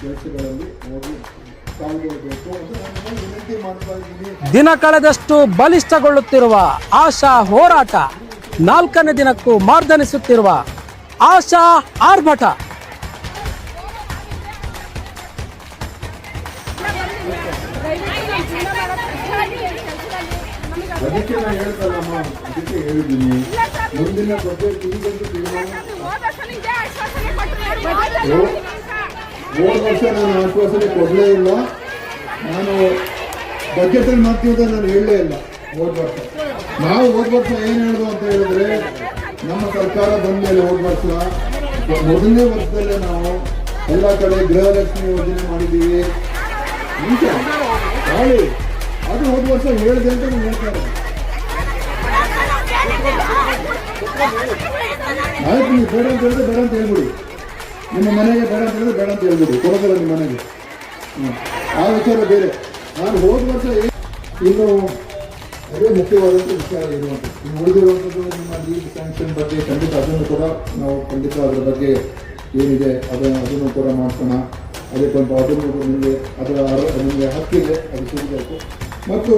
ಕೆಲಸಗಳಲ್ಲಿ ಅವರು ಪಾಲ್ಗೊಳ್ಬೇಕು ಅಂತ ನಾನು ವಿನಂತಿ ಮಾಡ್ತಾ ಇದ್ದೀನಿ. ದಿನ ಕಳೆದಷ್ಟು ಬಲಿಷ್ಠಗೊಳ್ಳುತ್ತಿರುವ ಆಶಾ ಹೋರಾಟ ನಾಲ್ಕನೇ ದಿನಕ್ಕೂ ಮಾರ್ದನಿಸುತ್ತಿರುವ ಆಶಾ ಆರ್ಭಟ. ಅದಕ್ಕೆ ನಾನು ಹೇಳ್ತಲ್ಲಮ್ಮ ಅದಕ್ಕೆ ಹೇಳಿದ್ದೀನಿ. ಮುಂದಿನ ಬಗ್ಗೆ ಈಗಂತೂ ತೀರ್ಮಾನ ಹೋದ ವರ್ಷ ನಾನು ಆಶ್ವಾಸನೆ ಕೊಡಲೇ ಇಲ್ಲ. ನಾನು ಬಜೆಟಲ್ಲಿ ಮಾಡ್ತೀವಿ ಅಂತ ನಾನು ಹೇಳಲೇ ಇಲ್ಲ ಹೋದ ವರ್ಷ. ನಾವು ಹೋದ ವರ್ಷ ಏನು ಹೇಳಿದ್ವು ಅಂತ ಹೇಳಿದ್ರೆ, ನಮ್ಮ ಸರ್ಕಾರ ಬಂದ ಮೇಲೆ ಹೋದ ವರ್ಷ, ಮೊದಲನೇ ವರ್ಷದಲ್ಲೇ ನಾವು ಎಲ್ಲ ಕಡೆ ಗೃಹಲಕ್ಷ್ಮಿ ಯೋಜನೆ ಮಾಡಿದ್ದೀವಿ. ಹೇಳಿ ಅದು ಹೋದ ವರ್ಷ ಹೇಳಿದೆ ಅಂತ ನಾನು ಹೇಳ್ತಾರೆ ಆಯ್ತು, ನೀವು ಬೇಡ ಅಂತ ಹೇಳಿದ್ರೆ ಬೇಡ ಅಂತ ಹೇಳ್ಬಿಡಿ. ನಿಮ್ಮ ಮನೆಗೆ ಬೇಡ ಅಂತ ಹೇಳಿದ್ರೆ ಬೇಡ ಅಂತ ಹೇಳ್ಬಿಡಿ. ಕೊಡೋದಿಲ್ಲ ನಿಮ್ಮ ಮನೆಗೆ. ಆ ವಿಚಾರ ಬೇರೆ. ನಾನು ಹೋದ ವರ್ಷ ಇನ್ನು ಅದೇ ಮುಖ್ಯವಾದಂಥ ವಿಚಾರ ಇರುವಂಥದ್ದು ನೀವು ಉಳಿದಿರುವಂಥದ್ದು ನಿಮ್ಮ ಲೀಗ್ ಸ್ಯಾಂಕ್ಷನ್ ಬಗ್ಗೆ ಖಂಡಿತ ಅದನ್ನು ಕೂಡ ನಾವು ಖಂಡಿತ ಅದರ ಬಗ್ಗೆ ಏನಿದೆ, ಅದನ್ನು ಅದನ್ನು ಕೂಡ ಮಾಡ್ಕೋಣ ಅದಕ್ಕೊಂದು ಅದನ್ನು ನಿಮಗೆ ಅದರ ನಿಮಗೆ ಹಕ್ಕಿದೆ. ಅದು ಸಿಗಬೇಕು. ಮತ್ತು